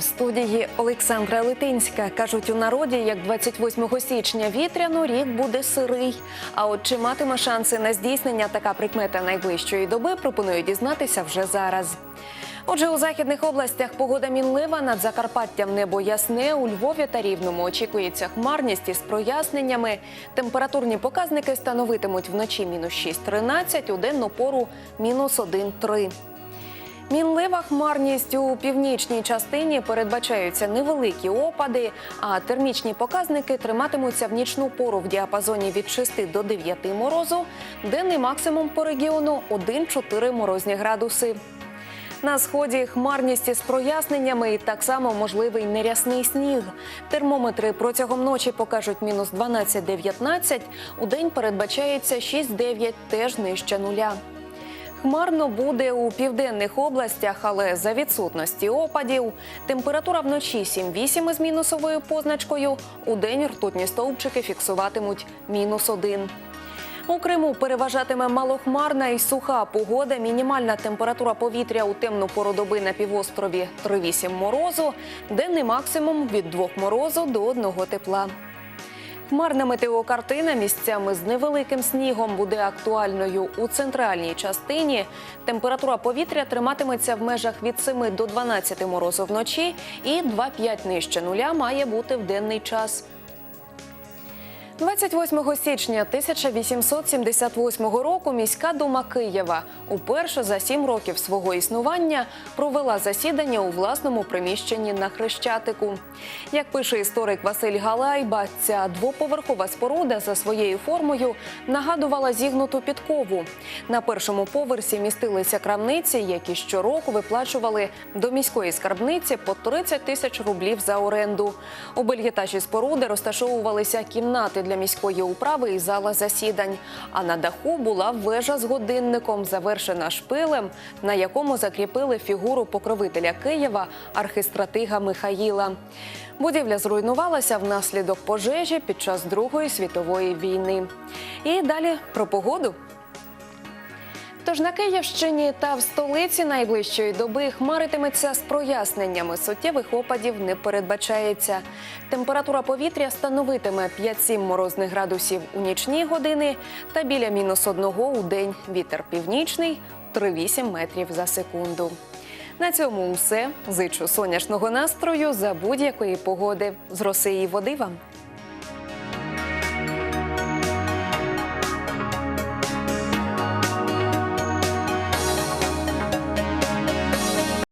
студії Олександра Литинська. Кажуть у народі, як 28 січня вітряно, рік буде сирий. А от чи матиме шанси на здійснення така прикмета найближчої доби, пропоную дізнатися вже зараз. Отже, у західних областях погода мінлива, над Закарпаттям небо ясне. У Львові та Рівному очікується хмарність із проясненнями. Температурні показники становитимуть вночі мінус 6-13, у денну пору мінус 1-3. Мінлива хмарність у північній частині передбачаються невеликі опади, а термічні показники триматимуться в нічну пору в діапазоні від 6 до 9 морозу, денний максимум по регіону 1-4 морозні градуси. На сході хмарність із проясненнями так само можливий нерясний сніг. Термометри протягом ночі покажуть мінус 12-19, у день передбачається 6-9, теж нижче нуля. Хмарно буде у південних областях, але за відсутності опадів. Температура вночі 7-8 із мінусовою позначкою. У день ртутні стовпчики фіксуватимуть мінус 1. У Криму переважатиме малохмарна і суха погода. Мінімальна температура повітря у темну пору доби на півострові 3-8 морозу. Денний максимум від 2 морозу до 1 тепла. Хмарна метеокартина місцями з невеликим снігом буде актуальною у центральній частині. Температура повітря триматиметься в межах від 7 до 12 морозу вночі і 2-5 нижче нуля має бути в денний час. 28 січня 1878 року міська дума Києва уперше за сім років свого існування провела засідання у власному приміщенні на Хрещатику. Як пише історик Василь Галайба, ця двоповерхова споруда за своєю формою нагадувала зігнуту підкову. На першому поверсі містилися крамниці, які щороку виплачували до міської скарбниці по 30 тисяч рублів за оренду. У бельгітажі споруди розташовувалися кімнати для міської управи і зала засідань. А на даху була вежа з годинником, завершена шпилем, на якому закріпили фігуру покровителя Києва архистратига Михаїла. Будівля зруйнувалася внаслідок пожежі під час Другої світової війни. І далі про погоду. Тож на Київщині та в столиці найближчої доби хмаритиметься з проясненнями. Суттєвих опадів не передбачається. Температура повітря становитиме 5-7 морозних градусів у нічні години та біля мінус одного у день. Вітер північний 3-8 метрів за секунду. На цьому все. Зичу сонячного настрою за будь-якої погоди. З роси і води вам.